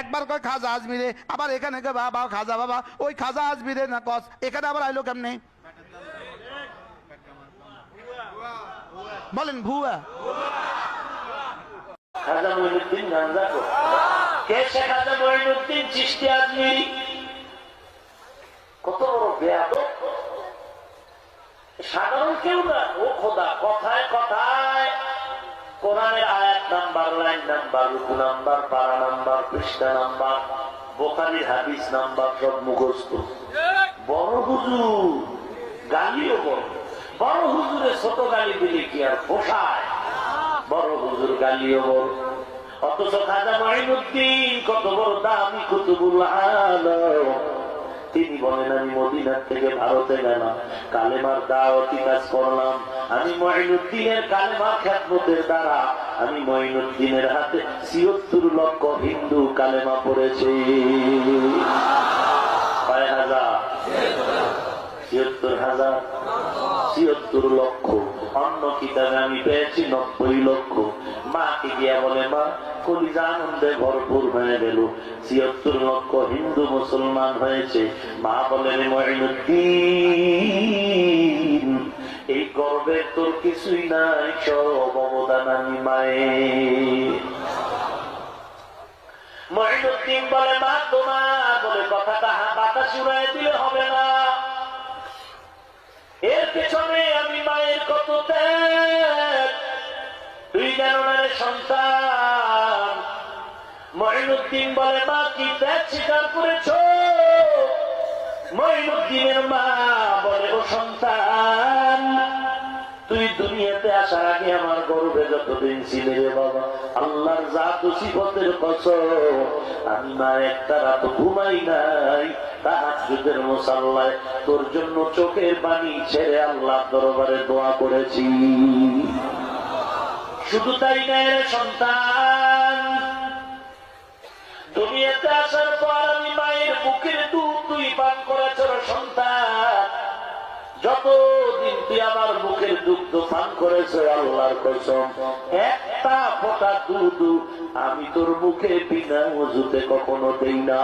একবার কয় খাজা আজমিরে, আবার এখানে কয়, বাবা, খাজা, বাবা, ওই খাজা আজমিরে না কস, এখানে আবার আইলো কেমনে? বলেন, ভুয়া। কে। সাধারণ কেউ না, ও খোদা নাম্বার, রুকু নাম্বার পারা নাম্বার, পৃষ্ঠা নাম্বার বোখারির হাদিস নাম্বার সব মুখস্থ। বড় হুজুর, গালিও বড়। বড় হুজুরে ছোট গালি দিলে কি আর পোষায়? বড় হুজুর গালিও বড়। অথচ খাজা মাইনুদ্দিন কত বড় দামি কুতুবুল আলম। তিনি বলেন, আমি মদিনার থেকে ভারতে গেলাম, কালেমার দাওয়াতি কাজ করলাম। আমি মঈনুদ্দিনের কালেমার খ্যাতমতের দ্বারা আমি মঈনুদ্দিনের হাতে ছিয়ত্তর লক্ষ হিন্দু কালেমা পড়েছে। আমি মাকে গিয়া বলে, মা ভরপুর হিন্দু মুসলমান হয়েছে। মা বলেন মঈনুদ্দিন গর্বের তোর কিছুই নাই, সব অবদান আমি মায়ের। মঈনুদ্দিন বলে, মা, তোমার, বলে কথাটা হা বাতাস উড়াই দিলে হবে না। এর পেছনে আমি মায়ের কত তুই যেন না সন্তান। মঈনুদ্দিন বলে, মা, কি ত্যাগ স্বীকার করেছ? মঈনুদ্দিনের মা বলে, ও সন্তান। তুই দুনিয়াতে আসার আগে আমার গর্বে যতদিন ছিলে রে বাবা, আল্লাহর জাত সিফতের কসম আমি মা একটা রাত ঘুমাই নাই তোর জন্য চোখের পানি ছেড়ে আল্লাহ দরবারে দোয়া করেছি। শুধু তাই নাই সন্তান। দুগ্ধ পান করেছে আল্লাহর কসম। একটা ফোটা দুধ আমি তোর মুখে বিনা মজুতে কখনো দেই না।